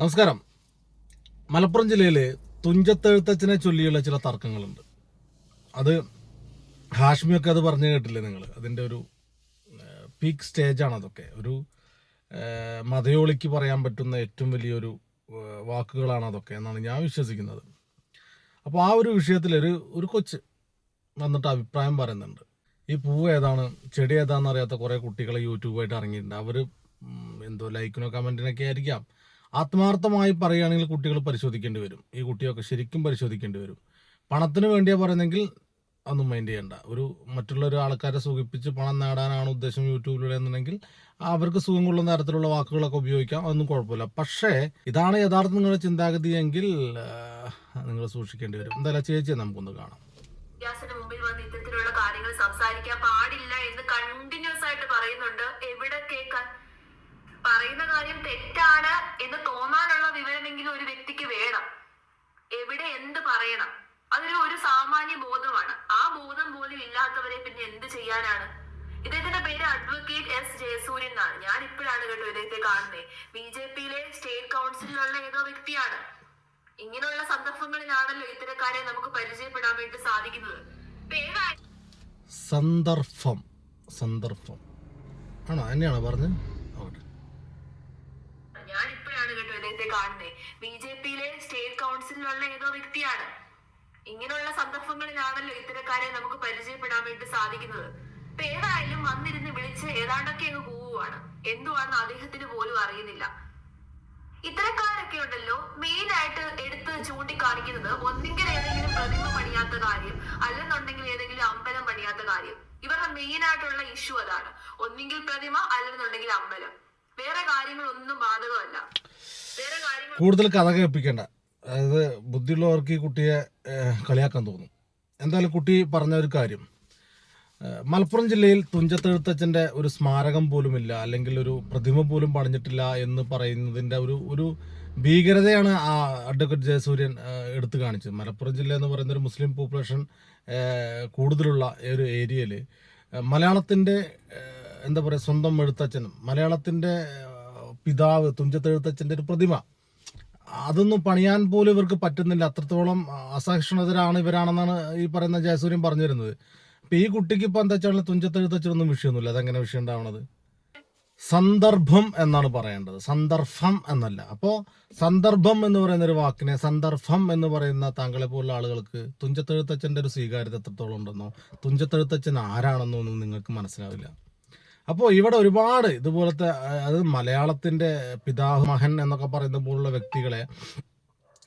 നമസ്കാരം. മലപ്പുറം ജില്ലയിലെ തുഞ്ചത്തെഴുത്തച്ഛനെ ചൊല്ലിയുള്ള ചില തർക്കങ്ങളുണ്ട്. അത് ഹാഷ്മിയൊക്കെ അത് പറഞ്ഞു കേട്ടില്ലേ നിങ്ങൾ അതിന്റെ ഒരു പീക്ക് സ്റ്റേജാണ് അതൊക്കെ. ഒരു മതയോളിക്ക് പറയാൻ പറ്റുന്ന ഏറ്റവും വലിയൊരു വാക്കുകളാണ് അതൊക്കെ എന്നാണ് ഞാൻ വിശ്വസിക്കുന്നത്. അപ്പോൾ ആ ഒരു വിഷയത്തിൽ ഒരു ഒരു കൊച്ച് വന്നിട്ട് അഭിപ്രായം പറയുന്നുണ്ട്. ഈ പൂവ് ഏതാണ് ചെടി ഏതാണെന്ന് അറിയാത്ത കുറേ കുട്ടികളെ യൂട്യൂബായിട്ട് ഇറങ്ങിയിട്ടുണ്ട്. അവർ എന്തോ ലൈക്കിനോ കമന്റിനൊക്കെ ആയിരിക്കാം. ആത്മാർത്ഥമായി പറയുകയാണെങ്കിൽ കുട്ടികൾ പരിശോധിക്കേണ്ടി വരും. ഈ കുട്ടിയൊക്കെ ശരിക്കും പരിശോധിക്കേണ്ടി വരും. പണത്തിന് വേണ്ടിയാ പറയുന്നെങ്കിൽ ഒന്നും മൈൻഡ് ചെയ്യണ്ട. ഒരു മറ്റുള്ള ഒരു ആൾക്കാരെ സുഖിപ്പിച്ച് പണം നേടാനാണ് ഉദ്ദേശം യൂട്യൂബിലൂടെ എന്നുണ്ടെങ്കിൽ അവർക്ക് സുഖം കൊള്ളുന്ന തരത്തിലുള്ള വാക്കുകളൊക്കെ ഉപയോഗിക്കാം. അതൊന്നും കുഴപ്പമില്ല. പക്ഷേ ഇതാണ് യഥാർത്ഥ നിങ്ങളുടെ ചിന്താഗതി എങ്കിൽ നിങ്ങൾ സൂക്ഷിക്കേണ്ടി വരും. എന്തായാലും ചേച്ചി നമുക്കൊന്ന് കാണാം. മുമ്പിൽ ഇത്തരത്തിലുള്ള കാര്യങ്ങൾ സംസാരിക്കാൻ പാടില്ല എന്ന് കണ്ടിന്യൂസ് ആയിട്ട് പറയുന്നുണ്ട്. എവിടെ കേൾക്കാൻ പറയുന്ന കാര്യം തെറ്റാണ് എന്ന് തോന്നാനുള്ള വിവരമെങ്കിലും ഒരു വ്യക്തിക്ക് വേണം. എവിടെ എന്ത് പറയണം? അതൊരു ഒരു സാമാന്യ ബോധമാണ്. ആ ബോധം പോലും ഇല്ലാത്തവരെ പിന്നെ എന്ത് ചെയ്യാനാണ്? ഇദ്ദേഹത്തിന്റെ പേര് അഡ്വക്കേറ്റ് എസ് ജയസൂര്യൻ എന്നാണ്. ഞാൻ ഇപ്പോഴാണ് കേട്ടോ ഇദ്ദേഹത്തെ കാണുന്നത് ബി ജെ പിയിലെ സ്റ്റേറ്റ് കൗൺസിലുള്ള ഏതോ വ്യക്തിയാണ്. ഇങ്ങനെയുള്ള സന്ദർഭങ്ങളിലാണല്ലോ ഇത്തരക്കാരെ നമുക്ക് പരിചയപ്പെടാൻ വേണ്ടി സാധിക്കുന്നത്. സന്ദർഭം. സന്ദർഭം. ആണോ? എന്നെയാണോ പറഞ്ഞത് ഓക്കെ ഞാൻ ഇപ്പോഴാണ് ഇദ്ദേഹത്തെ ബി ജെ പിയിലെ സ്റ്റേറ്റ് കൗൺസിലുള്ള ഏതോ വ്യക്തിയാണ്. ഇങ്ങനെയുള്ള സന്ദർഭങ്ങളിലാണല്ലോ ഇത്തരക്കാരെ നമുക്ക് പരിചയപ്പെടാൻ വേണ്ടി സാധിക്കുന്നത്. പേരായാലും വന്നിരുന്ന് വിളിച്ച് ഏതാണ്ടൊക്കെ അങ്ങ് പോവുകയാണ് എന്തുവാണെന്ന് അദ്ദേഹത്തിന് പോലും അറിയുന്നില്ല. ഇത്തരക്കാരൊക്കെ ഉണ്ടല്ലോ മെയിൻ ആയിട്ട് എടുത്ത് ചൂണ്ടിക്കാണിക്കുന്നത് ഒന്നെങ്കിൽ ഏതെങ്കിലും പ്രതിമ പണിയാത്ത കാര്യം അല്ലെന്നുണ്ടെങ്കിൽ ഏതെങ്കിലും അമ്പലം പണിയാത്ത കാര്യം. ഇവരുടെ മെയിൻ ആയിട്ടുള്ള ഇഷ്യൂ അതാണ്. ഒന്നെങ്കിൽ പ്രതിമ അല്ലെന്നുണ്ടെങ്കിൽ അമ്പലം. വേറെ കാര്യങ്ങളൊന്നും ബാധകമല്ല. കൂടുതൽ കഥ കേൾപ്പിക്കേണ്ട അതായത് ബുദ്ധിയുള്ളവർക്ക് ഈ കുട്ടിയെ കളിയാക്കാൻ തോന്നും. എന്തായാലും കുട്ടി പറഞ്ഞ ഒരു കാര്യം. മലപ്പുറം ജില്ലയിൽ തുഞ്ചത്തെഴുത്തച്ഛന്റെ ഒരു സ്മാരകം പോലുമില്ല അല്ലെങ്കിൽ ഒരു പ്രതിമ പോലും പണിഞ്ഞിട്ടില്ല എന്ന് പറയുന്നതിന്റെ ഒരു ഒരു ഭീകരതയാണ് ആ അഡ്വക്കേറ്റ് ജയസൂര്യൻ എടുത്തു കാണിച്ചത്. മലപ്പുറം ജില്ല എന്ന് പറയുന്ന ഒരു മുസ്ലിം പോപ്പുലേഷൻ കൂടുതലുള്ള ഒരു ഏരിയയിൽ മലയാളത്തിന്റെ എന്താ പറയുക സ്വന്തം എഴുത്തച്ഛനും. മലയാളത്തിന്റെ പിതാവ് തുഞ്ചത്തെഴുത്തച്ഛന്റെ ഒരു പ്രതിമ. അതൊന്നും പണിയാൻ പോലും ഇവർക്ക് പറ്റുന്നില്ല. അത്രത്തോളം അസഹിഷ്ണുതരാണ് ഇവരാണെന്നാണ് ഈ പറയുന്ന ജയസൂര്യൻ പറഞ്ഞു വരുന്നത് അപ്പൊ ഈ കുട്ടിക്ക് ഇപ്പം എന്താ വെച്ചാൽ തുഞ്ചത്തെഴുത്തച്ഛനൊന്നും വിഷയമൊന്നുമില്ല. അതെങ്ങനെ വിഷയം ഉണ്ടാവണത്? സന്ദർഭം എന്നാണ് പറയേണ്ടത്. സന്ദർഭം എന്നല്ല. അപ്പോൾ സന്ദർഭം എന്ന് പറയുന്ന ഒരു വാക്കിനെ സന്ദർഭം എന്ന് പറയുന്ന താങ്കളെ പോലുള്ള ആളുകൾക്ക് തുഞ്ചത്തെഴുത്തച്ഛന്റെ ഒരു സ്വീകാര്യത എത്രത്തോളം ഉണ്ടെന്നോ തുഞ്ചത്തെഴുത്തച്ഛൻ ആരാണെന്നോ ഒന്നും നിങ്ങൾക്ക് മനസ്സിലാവില്ല. അപ്പോൾ ഇവിടെ ഒരുപാട് ഇതുപോലത്തെ അത് മലയാളത്തിന്റെ പിതാവ് മഹൻ എന്നൊക്കെ പറയുന്ന പോലുള്ള വ്യക്തികളെ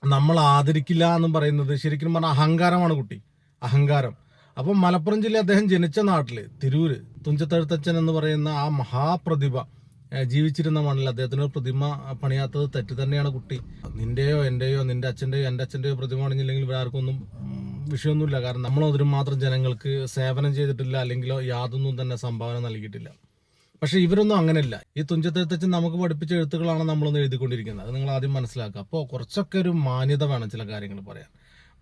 നമ്മൾ ആദരിക്കില്ല എന്ന് പറയുന്നത് ശരിക്കും പറഞ്ഞാൽ അഹങ്കാരമാണ് കുട്ടി. അഹങ്കാരം. അപ്പം മലപ്പുറം ജില്ല അദ്ദേഹം ജനിച്ച നാട്ടിൽ തിരൂര് തുഞ്ചത്തെഴുത്തച്ഛൻ എന്ന് പറയുന്ന ആ മഹാപ്രതിഭ ജീവിച്ചിരുന്ന മണ്ണിൽ അദ്ദേഹത്തിന് പ്രതിമ പണിയാത്തത് തെറ്റ് തന്നെയാണ് കുട്ടി. നിന്റെയോ എന്റെയോ നിന്റെ അച്ഛന്റെയോ എന്റെ അച്ഛന്റെയോ പ്രതിമ പണിഞ്ഞില്ലെങ്കിൽ ഇവിടെ ആർക്കൊന്നും വിഷയമൊന്നുമില്ല. കാരണം നമ്മൾ മാത്രം ജനങ്ങൾക്ക് സേവനം ചെയ്തിട്ടില്ല അല്ലെങ്കിലോ യാതൊന്നും തന്നെ സംഭാവന നൽകിയിട്ടില്ല. പക്ഷെ ഇവരൊന്നും അങ്ങനെയല്ല ഈ തുഞ്ചത്തെഴുത്തച്ഛൻ നമുക്ക് പഠിപ്പിച്ച എഴുത്തുകളാണ് നമ്മളൊന്ന് എഴുതിക്കൊണ്ടിരിക്കുന്നത്. അത് നിങ്ങൾ ആദ്യം മനസ്സിലാക്കുക. അപ്പോൾ കുറച്ചൊക്കെ ഒരു മാന്യത വേണം ചില കാര്യങ്ങൾ പറയാൻ.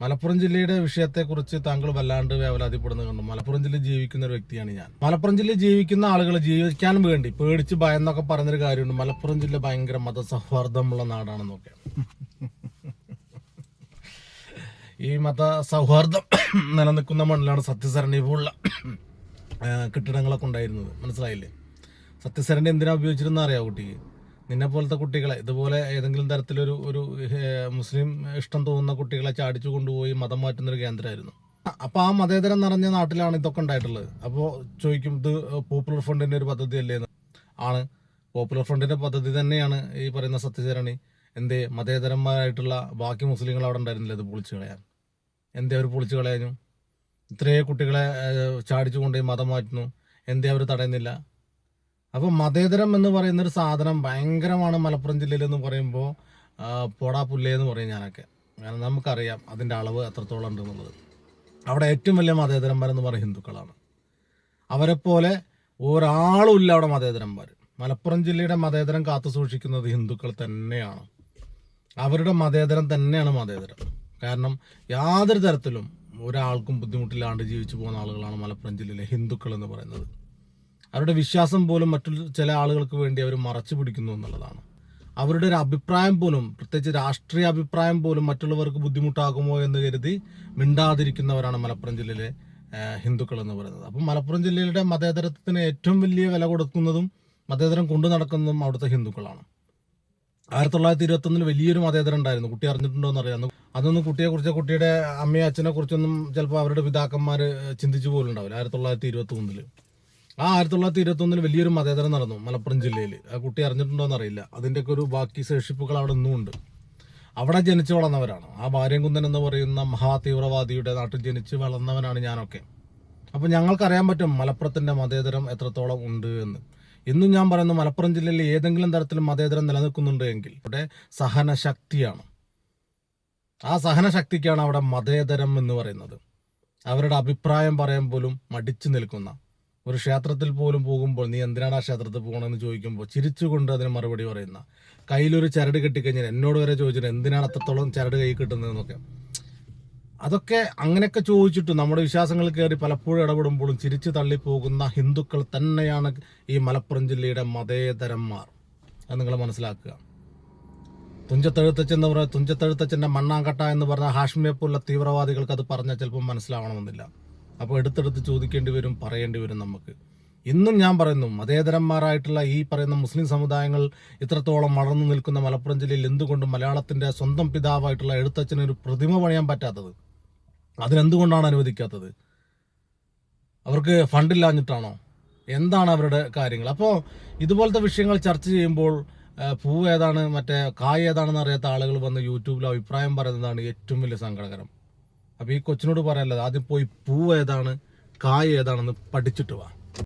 മലപ്പുറം ജില്ലയുടെ വിഷയത്തെക്കുറിച്ച് താങ്കൾ വല്ലാണ്ട് വേവലാതിപ്പെടുന്നത് കണ്ടു. മലപ്പുറം ജില്ലയിൽ ജീവിക്കുന്ന ഒരു വ്യക്തിയാണ് ഞാൻ. മലപ്പുറം ജില്ലയിൽ ജീവിക്കുന്ന ആളുകൾ ജീവിക്കാൻ വേണ്ടി പേടിച്ച് ഭയന്നൊക്കെ പറഞ്ഞൊരു കാര്യമുണ്ട്. മലപ്പുറം ജില്ല ഭയങ്കര മതസൗഹാർദ്ദമുള്ള നാടാണെന്നൊക്കെ ഈ മത സൗഹാർദ്ദം നിലനിൽക്കുന്ന മണ്ണിലാണ് സത്യസരണി പോലുള്ള ആ, കെട്ടിടങ്ങളൊക്കെ ഉണ്ടായിരുന്നത്. മനസ്സിലായില്ലേ? സത്യസരണി എന്തിനാ ഉപയോഗിച്ചിരുന്ന അറിയാം കുട്ടിക്ക് നിന്നെ പോലത്തെ കുട്ടികളെ ഇതുപോലെ ഏതെങ്കിലും തരത്തിലൊരു ഒരു മുസ്ലിം ഇഷ്ടം തോന്നുന്ന കുട്ടികളെ ചാടിച്ചു കൊണ്ടുപോയി മതം മാറ്റുന്ന ഒരു കേന്ദ്രമായിരുന്നു. അപ്പോൾ ആ മതേതരം നിറഞ്ഞ നാട്ടിലാണ് ഇതൊക്കെ ഉണ്ടായിട്ടുള്ളത്. അപ്പോൾ ചോദിക്കും ഇത് പോപ്പുലർ ഫണ്ടിന്റെ ഒരു പദ്ധതി അല്ലേ ആണ്. പോപ്പുലർ ഫ്രണ്ടിന്റെ പദ്ധതി തന്നെയാണ് ഈ പറയുന്ന സത്യചരണി എന്തേ മതേതരന്മാരായിട്ടുള്ള ബാക്കി മുസ്ലിങ്ങൾ അവിടെ ഉണ്ടായിരുന്നില്ല ഇത് പൊളിച്ചു കളയാൻ? എന്തേ അവർ പൊളിച്ചു കളയാനും ഇത്രയും കുട്ടികളെ ഏഹ്, ചാടിച്ചു കൊണ്ടുപോയി മതം മാറ്റുന്നു. എന്തേ അവർ തടയുന്നില്ല? അപ്പോൾ മതേതരം എന്ന് പറയുന്ന ഒരു സാധനം ഭയങ്കരമാണ് മലപ്പുറം ജില്ലയിൽ എന്ന് പറയുമ്പോൾ പോടാ പുല്ലേ എന്ന് പറയും ഞാനൊക്കെ. കാരണം നമുക്കറിയാം അതിന്റെ അളവ് എത്രത്തോളം ഉണ്ടെന്നുള്ളത് അവിടെ ഏറ്റവും വലിയ മതേതരന്മാരെന്ന് പറയുന്നത് ഹിന്ദുക്കളാണ്. അവരെപ്പോലെ ഒരാളും ഇല്ല അവിടെ മതേതരന്മാർ മലപ്പുറം ജില്ലയുടെ മതേതരം കാത്തു സൂക്ഷിക്കുന്നത് ഹിന്ദുക്കൾ തന്നെയാണ്. അവരുടെ മതേതരം തന്നെയാണ് മതേതരം. കാരണം യാതൊരു തരത്തിലും ഒരാൾക്കും ബുദ്ധിമുട്ടില്ലാണ്ട് ജീവിച്ചു പോകുന്ന ആളുകളാണ് മലപ്പുറം ജില്ലയിലെ ഹിന്ദുക്കൾ എന്ന് പറയുന്നത്. അവരുടെ വിശ്വാസം പോലും മറ്റു ചില ആളുകൾക്ക് വേണ്ടി അവർ മറച്ചു പിടിക്കുന്നു എന്നുള്ളതാണ്. അവരുടെ ഒരു അഭിപ്രായം പോലും പ്രത്യേകിച്ച് രാഷ്ട്രീയ അഭിപ്രായം പോലും മറ്റുള്ളവർക്ക് ബുദ്ധിമുട്ടാകുമോ എന്ന് കരുതി മിണ്ടാതിരിക്കുന്നവരാണ് മലപ്പുറം ജില്ലയിലെ ഹിന്ദുക്കൾ എന്ന് പറയുന്നത്. അപ്പം മലപ്പുറം ജില്ലയിലെ മതേതരത്വത്തിന് ഏറ്റവും വലിയ വില കൊടുക്കുന്നതും മതേതരം കൊണ്ടു നടക്കുന്നതും അവിടുത്തെ ഹിന്ദുക്കളാണ്. ആയിരത്തി തൊള്ളായിരത്തി ഇരുപത്തി ഒന്നിൽ വലിയൊരു മതേതരം ഉണ്ടായിരുന്നു. കുട്ടി അറിഞ്ഞിട്ടുണ്ടോ എന്ന് അറിയാം. അതൊന്നും കുട്ടിയെ കുറിച്ച് കുട്ടിയുടെ അമ്മയും അച്ഛനെ കുറിച്ചൊന്നും ചിലപ്പോൾ അവരുടെ പിതാക്കന്മാർ ചിന്തിച്ചു പോലും ഉണ്ടാവില്ല ആയിരത്തി തൊള്ളായിരത്തി ഇരുപത്തി ഒന്നിൽ ആ ആയിരത്തി തൊള്ളായിരത്തി ഇരുപത്തി ഒന്നിൽ വലിയൊരു മതേതരം നടന്നു മലപ്പുറം ജില്ലയിൽ ആ കുട്ടി അറിഞ്ഞിട്ടുണ്ടോ എന്നറിയില്ല അതിന്റെ അതിന്റെയൊക്കെ ഒരു ബാക്കി ശേഷിപ്പുകൾ അവിടെ ഇന്നും ഉണ്ട്. അവിടെ ജനിച്ചു വളർന്നവരാണ്. ആ ഭാര്യംകുന്നൻ എന്ന് പറയുന്ന മഹാ തീവ്രവാദിയുടെ നാട്ടിൽ ജനിച്ച് വളർന്നവനാണ് ഞാനൊക്കെ. അപ്പോൾ ഞങ്ങൾക്കറിയാൻ പറ്റും മലപ്പുറത്തിന്റെ മതേതരം എത്രത്തോളം ഉണ്ട് എന്ന്. ഇന്നും ഞാൻ പറയുന്നു മലപ്പുറം ജില്ലയിൽ ഏതെങ്കിലും തരത്തിൽ മതേതരം നിലനിൽക്കുന്നുണ്ട് എങ്കിൽ അവിടെ സഹനശക്തിയാണ്. ആ സഹനശക്തിക്കാണ് അവിടെ മതേതരം എന്ന് പറയുന്നത്. അവരുടെ അഭിപ്രായം പറയാൻ പോലും മടിച്ചു നിൽക്കുന്ന ഒരു ക്ഷേത്രത്തിൽ പോലും പോകുമ്പോൾ നീ എന്തിനാണ് ആ ക്ഷേത്രത്തിൽ പോകണമെന്ന് ചോദിക്കുമ്പോൾ ചിരിച്ചുകൊണ്ട് അതിന് മറുപടി പറയുന്ന. കയ്യിലൊരു ചരട് കെട്ടിക്കഴിഞ്ഞാൽ എന്നോട് വരെ ചോദിച്ചിട്ട് എന്തിനാണ് അത്രത്തോളം ചരട് കൈ കിട്ടുന്നതെന്നൊക്കെ അതൊക്കെ അങ്ങനെയൊക്കെ ചോദിച്ചിട്ട് നമ്മുടെ വിശ്വാസങ്ങൾ കയറി പലപ്പോഴും ഇടപെടുമ്പോഴും ചിരിച്ചു തള്ളിപ്പോകുന്ന ഹിന്ദുക്കൾ തന്നെയാണ് ഈ മലപ്പുറം ജില്ലയുടെ മതേതരന്മാർ. അത് നിങ്ങൾ മനസ്സിലാക്കുക. തുഞ്ചത്തെഴുത്തച്ഛൻ എന്ന് തുഞ്ചത്തെഴുത്തച്ഛന്റെ മണ്ണാങ്കട്ട എന്ന് പറഞ്ഞ ഹാഷ്മിയെ പോലുള്ള തീവ്രവാദികൾക്ക് അത് പറഞ്ഞാൽ ചിലപ്പോൾ മനസ്സിലാവണമെന്നില്ല. അപ്പോൾ എടുത്തെടുത്ത് ചോദിക്കേണ്ടി വരും പറയേണ്ടി വരും നമുക്ക്. ഇന്നും ഞാൻ പറയുന്നു മതേതരന്മാരായിട്ടുള്ള ഈ പറയുന്ന മുസ്ലിം സമുദായങ്ങൾ ഇത്രത്തോളം വളർന്നു നിൽക്കുന്ന മലപ്പുറം ജില്ലയിൽ എന്തുകൊണ്ട് മലയാളത്തിന്റെ സ്വന്തം പിതാവായിട്ടുള്ള എഴുത്തച്ഛന് ഒരു പ്രതിമ പണിയാൻ പറ്റാത്തത്? അതിനെന്തുകൊണ്ടാണ് അനുവദിക്കാത്തത്? അവർക്ക് ഫണ്ടില്ലാഞ്ഞിട്ടാണോ എന്താണ് അവരുടെ കാര്യങ്ങൾ? അപ്പോൾ ഇതുപോലത്തെ വിഷയങ്ങൾ ചർച്ച ചെയ്യുമ്പോൾ പൂ ഏതാണ് മറ്റേ കായ് ഏതാണെന്ന് അറിയാത്ത ആളുകൾ വന്ന് യൂട്യൂബിൽ അഭിപ്രായം പറയുന്നതാണ് ഏറ്റവും വലിയ സങ്കടകരം. അപ്പോൾ ഈ കൊച്ചിനോട് പറയാനുള്ളത് ആദ്യം പോയി പൂവ് ഏതാണ് കായ് ഏതാണെന്ന് പഠിച്ചിട്ട് വാ.